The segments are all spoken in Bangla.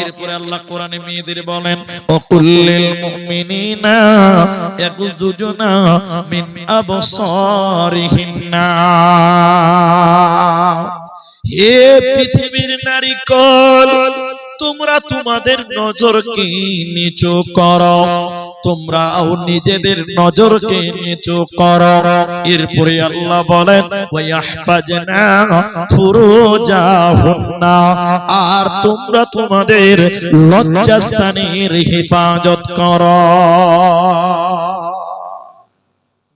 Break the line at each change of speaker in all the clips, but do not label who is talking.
এরপরে আল্লাহ কোরআনে মেয়েদের বলেন অকুল্লিল কুল্লিল মুমিনিনা ইয়াগুযুজুনা মিন আবসারিহিন্না। হে পৃথিবীর নারীকল তোমরা তোমাদের নজর কি নিচু করো। তোমরাও নিজেদের নজরকে নিচু করো। এরপরে আল্লাহ বলেন আর তোমরা তোমাদের লজ্জাস্থানের হেফাজত করো।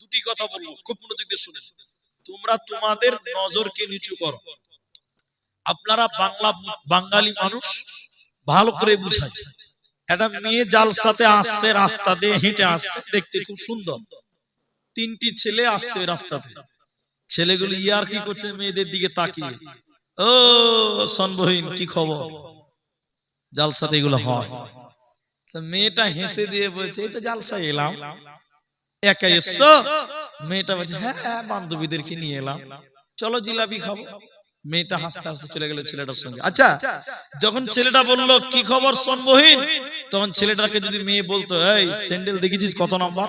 দুটি কথা বলব, খুব মনোযোগ দিয়ে তোমরা তোমাদের নজরকে নিচু করো। আপনারা বাংলা, বাঙালি মানুষ, ভালো করে বুঝাই। একটা মেয়ে জালসাতে আসছে, রাস্তা দিয়ে হেঁটে আসছে, দেখতে খুব সুন্দর। তিনটি ছেলে আসছে রাস্তাতে ছেলেগুলো ইয়ার কি করছে, মেয়েদের দিকে তাকিয়ে। ও সনবহীন কি খবর? জালসাতে এগুলো হয়। মেয়েটা হেসে দিয়ে বলছে, এই তো জালসা এলাম। একা এসছো? মেয়েটা বলছে হ্যাঁ বান্ধবীদেরকে নিয়ে এলাম। চলো জিলাপি খাব। মেয়েটা হাসতে হাসতে চলে গেল ছেলেটার সঙ্গে। আচ্ছা যখন ছেলেটা বলল কি খবর সনবহীন তখন ছেলেটাকে যদি মেয়ে বলতো এই স্যান্ডেল দেখেছিস কত নম্বর?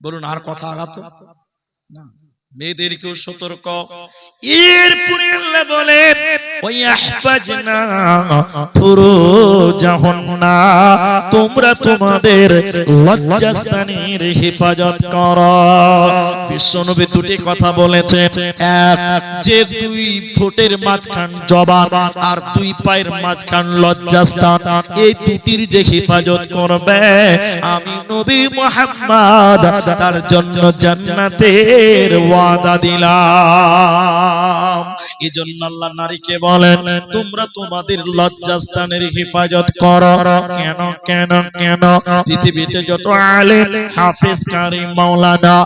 বলুন আর কথা আগাতো না। মেয়েদেরকেও সতর্ক। এরপরে আল্লাহ ফুরুজাহুন্না তোমরা তোমাদের লজ্জাস্থানের হেফাজত করো। বিশ্বনবী দুটি কথা বলেছেন। এক যে দুই ঠোঁটের মাঝখান জবান আর দুই পায়ের মাঝখান লজ্জাস্থান এই দুটির যে হেফাজত করবে আমি নবী মুহাম্মদ তার জন্য জান্নাতের ওয়াদা দিলাম। এই জন্য আল্লাহ নারীকে বলেন, তোমরা তোমাদের লজ্জাস্থানের হেফাজত করো। কেন কেন কেন? পৃথিবীতে যত আলেম, হাফেজ কারি মাওলানা,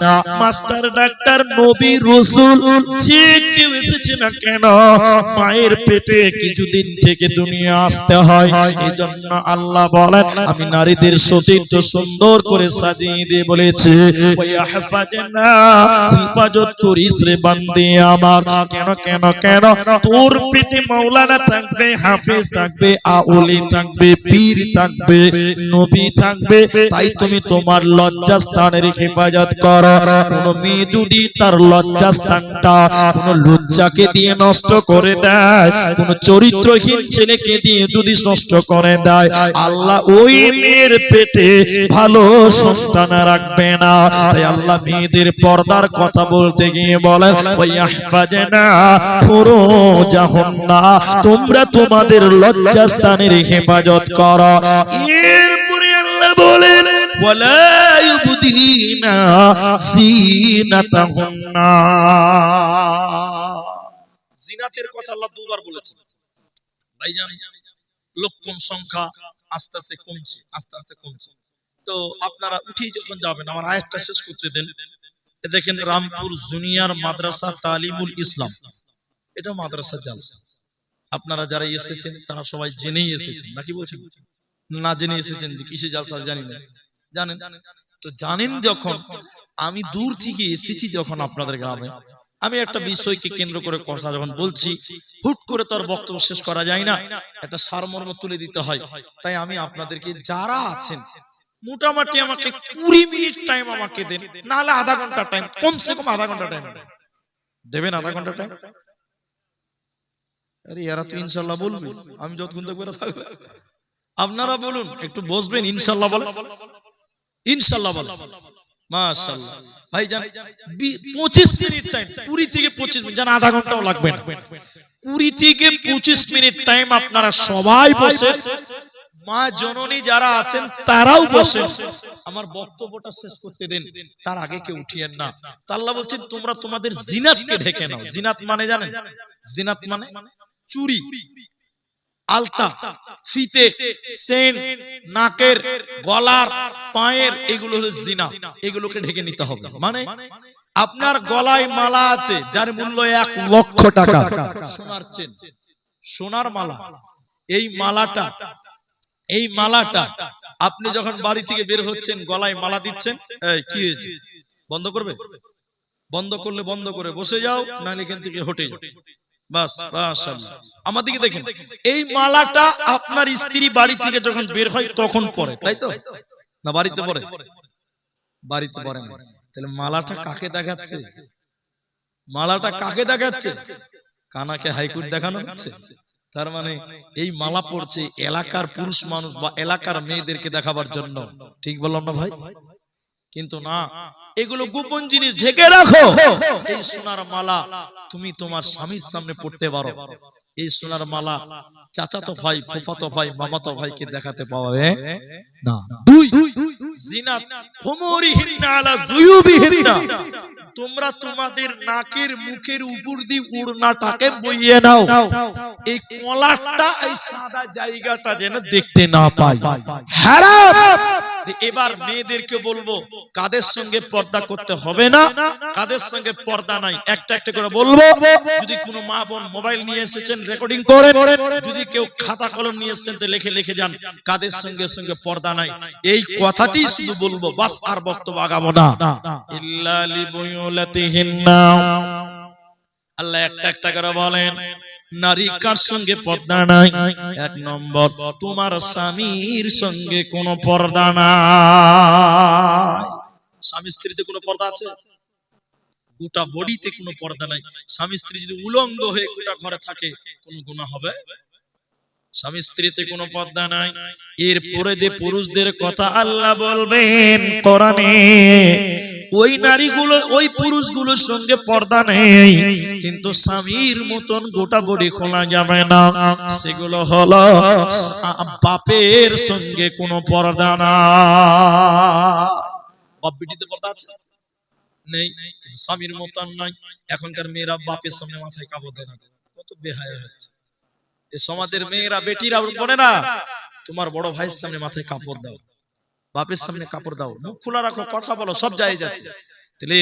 মাস্টার, ডাক্তার, নবী, রসুল, যে কেউ এসেছে না কেন, মায়ের পেটে কিছুদিন থেকে দুনিয়া আসতে হয়। এই জন্য আল্লাহ বলেন, আমি নারীদের সতীত্ব সুন্দর করে সাজিয়ে দিয়ে বলেছি ওই হেফাজত করিস রে বান্দি আমার। কেন কেন কেন? তোর মাওলানা থাকবে, হাফেজ থাকবে, আউলি থাকবে, পীর থাকবে, নবী থাকবে। তাই তুমি তোমার হেফাজত কোন মেয়ে যদি তার কোন লজ্জাকে দিয়ে নষ্ট করে দেয়, কোন চরিত্রহীন ছেলেকে দিয়ে যদি নষ্ট করে দেয়, আল্লাহ ওই মেয়ের পেটে ভালো সন্তান রাখবে না। তাই আল্লাহ মেয়েদের পর্দার কথা বলতে গিয়ে বলেন তোমরা তোমাদের লজ্জাস্থানের হেফাজত করো। এরপরে আল্লাহ বলেন জিনাতের কথা আল্লাহ দুবার বলেছেন। ভাইজান লক্ষণ সংখ্যা আস্তে আস্তে কমছে, আস্তে আস্তে কমছে। তো আপনারা উঠেই যখন যাবেন, আমার আয়াতটা শেষ করতে দেন। দেখেন রামপুর জুনিয়র মাদ্রাসা তালিমুল ইসলাম। এটা মাদ্রাসা জালসা। আপনারা যারা এসেছেন, তারা সবাই জেনেই এসেছেন। নাকি বলছেন? না জেনে এসেছেন যে কিসে জালসা জানি না। জানেন? তো জানেন যখন, আমি দূর থেকে এসেছি যখন আপনাদের গ্রামে, আমি একটা বিষয়কে কেন্দ্র করে কথা যখন বলছি, হুট করে তোর বক্তব্য শেষ করা যায় না। একটা সারমর্ম তুলে দিতে হয়। তাই আমি আপনাদেরকে, যারা আছেন মোটামুটি আমাকে কুড়ি মিনিট টাইম আমাকে দেন। নাহলে আধা ঘণ্টা টাইম কমসে কম আধা ঘণ্টা টাইম দেবেন আধা ঘণ্টা টাইম আরে এরা তো ইনশাল্লাহ বলবে। আমি যতক্ষণ এরা থাকবে। আপনারা বলুন, একটু বসবেন, ইনশাল্লাহ বলেন। ইনশাল্লাহ বলেন। মাশাল্লাহ। ভাই জান পঁচিশ মিনিট টাইম কুড়ি থেকে পঁচিশ মিনিট জান আধা ঘন্টাও লাগবে না। কুড়ি থেকে পঁচিশ মিনিট টাইম আপনারা সবাই বসেন। মা জননী যারা আছেন, তারাও বসেন। আমার বক্তব্যটা শেষ করতে দেন। তার আগে কেউ উঠিয়েন না। তা আল্লাহ বলছেন, তোমরা তোমাদের জিনাতকে ঢেকে নাও। জিনাত মানে জানেন? জিনাত মানে চুরি, আলতা, ফিতে, সেন, নাকের, গলার, পায়ের, এগুলো হলো জিনা। এগুলোকে ঢেকে নিতে হবে। মানে আপনার গলায় মালা আছে, যার মূল্য এক লক্ষ টাকা। সোনার চেন, সোনার মালা। এই মালাটা এই মালাটা আপনি যখন বাড়ি থেকে বের হচ্ছেন গলায় মালা দিচ্ছেন কি হয়েছে? বন্ধ করবে? বন্ধ করলে বন্ধ করে বসে যাও নাহলে এখান থেকে হটে যাও বাস দিকে দেখেন। এই মালাটা আপনার স্ত্রী বাড়ি থেকে যখন বের হয় তখন পরে তাই তো? না বাড়িতে পরে। বাড়িতে পরে। না তাহলে মালাটা কাকে দেখাচ্ছে? মালাটা কাকে দেখাচ্ছে? কানাকে হাইকোর্ট দেখানো হচ্ছে। তার মানে এই মালা পড়ছে এলাকার পুরুষ মানুষ বা এলাকার মেয়েদেরকে দেখাবার জন্য। ঠিক বললাম না ভাই? কিন্তু না এগুলো গোপন জিনিস ঢেকে রাখো। এই সোনার মালা তুমি তোমার স্বামীর সামনে পড়তে পারো। এই সোনার মালা চাচাতো ভাই ফুফাতো ভাই মামাতো ভাইকে দেখাতে পাবে না দুই। জিনাত হুমুরিহিন্না আলা জুয়ুবিহিন্না। তোমরা তোমাদের নাকের মুখের উপর দিয়ে উড়নাটাকে বইয়ে নাও। এই কলারটা এই সাদা জায়গাটা যেন দেখতে না পাই তো এবার মেয়েদেরকে বলব, কাদের সঙ্গে পর্দা করতে হবে না? কাদের সঙ্গে পর্দা নাই? একটা একটা করে বলব, যদি কোনো মা বোন মোবাইল নিয়ে এসেছেন রেকর্ডিং করেন, যদি কেউ খাতা কলম নিয়ে এসেছেন, তো লিখে লিখে যান, কাদের সঙ্গে সঙ্গে পর্দা নাই? এই কথাটি শুধু বলব, বাস আর বক্তব্য আগাবো না। ইল্লা লিবুয়ুলাতিহিন্না। আল্লাহ একটা একটা করে বলেন নারী কার সঙ্গে পর্দা নাই? এক নম্বর তোমার স্বামীর সঙ্গে কোনো পর্দা নাই। স্বামী স্ত্রীতে কোনো পর্দা আছে? গোটা বডিতে কোনো পর্দা নাই। স্বামী স্ত্রী যদি উলঙ্গ হয়ে গোটা ঘরে থাকে কোনো গুনাহ হবে? স্বামী স্ত্রীতে কোনো পর্দা নাই। এরপরে যে পুরুষদের কথা আল্লাহ বলবেন কোরআনে ওই নারীগুলো, ওই পুরুষগুলোর সঙ্গে পর্দা নেই। কিন্তু স্বামীর মতন গোটা বডি খোলা যাবে না। সেগুলো হলো বাপের সঙ্গে কোনো পর্দা না। বাপ বেটিতে পর্দা আছে? নেই। কিন্তু স্বামীর মতন নাই এখনকার মেয়েরা বাপের সামনে মাথায় কাপড় দেয় না। কত বেহায়া হয়েছে এ সমাজের মেয়েরা, বেটিরা বলে না, তোমার বড় ভাইয়ের সামনে মাথায় কাপড় দাও। বাপের সামনে কাপড় দাও মুখ খোলা রাখো কথা বলো সব যায় যাচ্ছে। তাহলে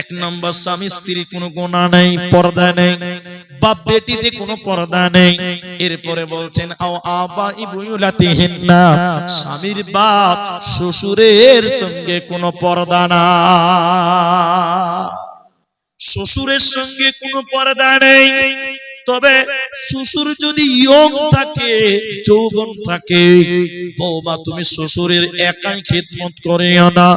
এক নম্বর স্বামী স্ত্রী কোনো গোনা নেই পর্দা নেই। বাপ বেটিতে কোনো পর্দা নেই। এরপরে বলছেন আও আবা ইবুলাতিহিন্না স্বামীর বাপ শ্বশুরের সঙ্গে কোনো পর্দা না শ্বশুরের সঙ্গে কোনো পর্দা নেই। তবে শ্বশুর যদি ইয়ং থাকে, যৌবন থাকে, বৌমা তুমি শ্বশুরের একাই খেদমত করিও না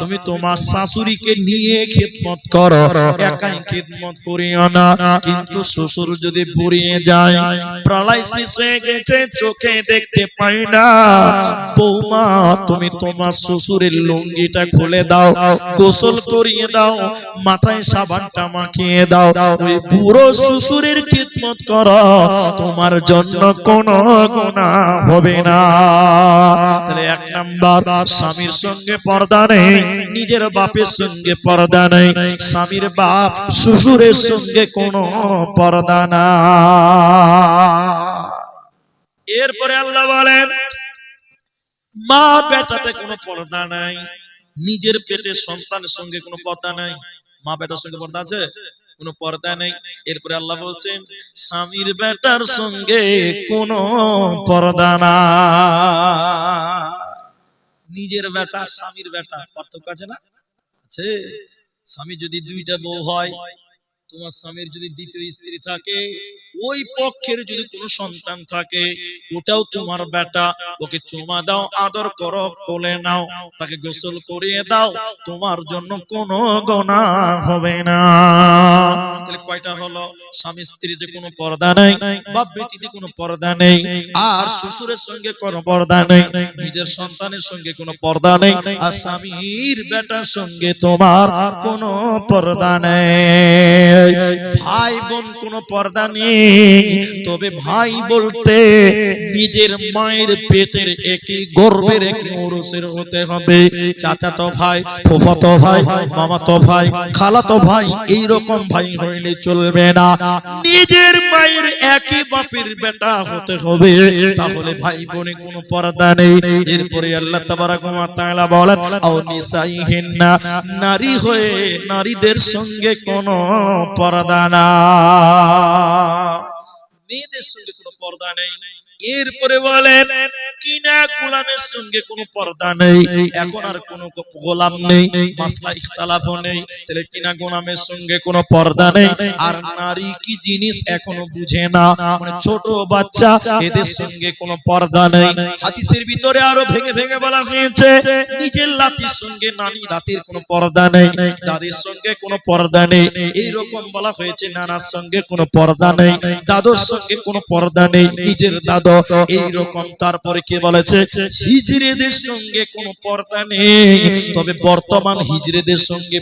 তুমি তোমার শাশুড়িকে নিয়ে খেদমত করো, একাই খেদমত করিও না কিন্তু শ্বশুর যদি পুড়িয়ে যায় প্রলয় শেষ হয়ে গেছে, চোখে দেখতে পাই না। বৌমা, তুমি তোমার শ্বশুরের লুঙ্গিটা খুলে দাও, গোসল করিয়ে দাও, মাথায় সাবানটা মাখিয়ে দাও। ওই বুড়ো শ্বশুরের খিদমত করো, তোমার জন্য কোনো গুণা হবে না। তাহলে এক নাম্বার, স্বামীর সঙ্গে পর্দা নেই, নিজের বাপের সঙ্গে পর্দা নেই, স্বামীর বাপ শ্বশুরের সঙ্গে কোনো পর্দা না। এরপরে আল্লাহ বলেন, মা বেটাতে কোনো পর্দা নাই, নিজের পেটে সন্তানের সঙ্গে কোনো পর্দা নাই। মা বেটার সঙ্গে পর্দা আছে? কোনো পর্দা নেই। এরপরে আল্লাহ বলছেন, স্বামীর বেটার সঙ্গে কোনো পর্দা না নিজের বেটা, স্বামীর বেটা, পার্থক্য আছে না? আছে। স্বামী যদি দুইটা বউ হয়, তোমার স্বামীর যদি দ্বিতীয় স্ত্রী থাকে ওই পক্ষের যদি কোনো সন্তান থাকে, ওটাও তোমার বেটা। ওকে চুমা দাও, আদর করো, কোলে নাও, তাকে গোসল করিয়ে দাও, তোমার জন্য কোনো গোনা হবে না। তাহলে কয়টা হলো? স্বামী স্ত্রীতে কোনো পর্দা নেই বাপ বেটিতে কোনো পর্দা নেই আর শ্বশুরের সঙ্গে কোনো পর্দা নেই। নিজের সন্তানের সঙ্গে কোনো পর্দা নেই। আর স্বামীর বেটার সঙ্গে তোমার কোনো পর্দা নেই। ভাই বোন কোনো পর্দা নেই। তবে ভাই বলতে নিজের মায়ের পেটের একই গর্বের একই ওরসের হতে হবে। চাচাতো ভাই ফুফাতো ভাই মামাতো ভাই খালাতো ভাই এই রকম ভাই হইলে চলবে না। নিজের মায়ের একই বাপের বেটা হতে হবে। তাহলে ভাই বোনে কোনো পর্দা নেই। এরপরে আল্লাহ তাবারাক ওয়া তাআলা বলেন, আও নারী হয়ে নারীদের সঙ্গে কোনো পর্দা না। মেয়েদের সঙ্গে কোনো পর্দা নেই। এরপরে বলেন কিনা গোলামের সঙ্গে কোনো পর্দা নেই। এখন আর কোনো গোলাম নেই, মাসলা নেই। তাহলে কিনা গোলামের সঙ্গে কোনো পর্দা নেই? আর নারী কি জিনিস এখনও বুঝে না? মানে ছোট বাচ্চা, এদের সঙ্গে কোনো পর্দা নেই। হাদিসের ভিতরে আরও ভেঙে ভেঙে বলা হয়েছে, নিজের লাতির সঙ্গে নানি লাতির কোনো পর্দা নেই, দাদির সঙ্গে কোনো পর্দা নেই। এই রকম বলা হয়েছে, নানার সঙ্গে কোনো পর্দা নেই, দাদুর সঙ্গে কোনো পর্দা নেই, নিজের দাদু। এই রকম তারপরে কে বলেছে? হিজড়েদের সঙ্গে কোনো পর্দা নেই। তবে বর্তমান হিজড়েদের সঙ্গে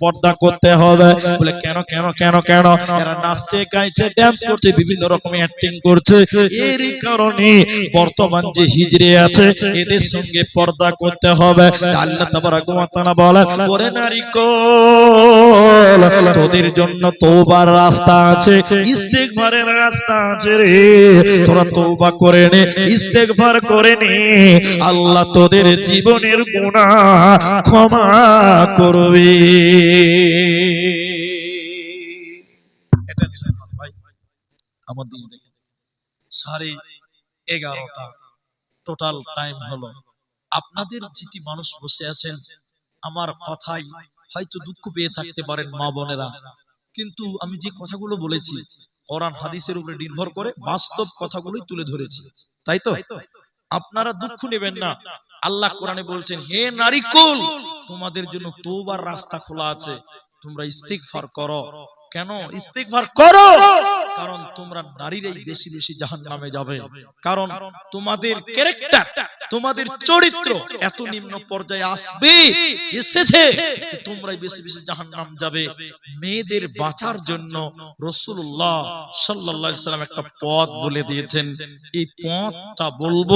পর্দা করতে হবে। বলে, কেন কেন কেন কেন? এরা নাচছে, গাইছে ড্যান্স করছে, বিভিন্ন রকমের অ্যাক্টিং করছে। এর কারণে বর্তমান যে হিজড়ে আছে, এদের সঙ্গে পর্দা করতে হবে। আল্লাহ তাবারাক ওয়া তাআলা বলে, ওরে নারী কোল, তোদের জন্য তওবার রাস্তা আছে। ইস্তেগফারের রাস্তা আছে রে। তোরা তওবা করে নে। ইস্তেগফার করে নে। আল্লাহ তোদের জীবনের গুনাহ ক্ষমা করবে। মানুষ বসে আছেন, আমার কথাই হয়তো দুঃখ পেয়ে থাকতে পারেন বোনেরা। কিন্তু আমি যে কথাগুলো বলেছি হাদিসের উপরে নির্ভর করে বাস্তব কথাগুলোই তুলে ধরেছি। তাই তো? আপনারা দুঃখ নেবেন না। আল্লাহ কোরআনে বলছেন হে নারিকুল তোমাদের জন্য তোবার রাস্তা খোলা আছে। তোমরা ইস্তিক ফার করো। কেন? ইস্তিক ফার করো! কারণ তোমরা নারীরাই বেশি বেশি জাহান্নামে যাবে। কারণ তোমাদের ক্যারেক্টার তোমাদের চরিত্র এত নিম্ন পর্যায়ে আসবে, এসেছে তোমরাই বেশি বেশি জাহান নাম যাবে। মেয়েদের বাঁচার জন্য রসুল্লাহ সাল্লা সাল্লাম একটা পথ বলে দিয়েছেন। এই পথটা বলব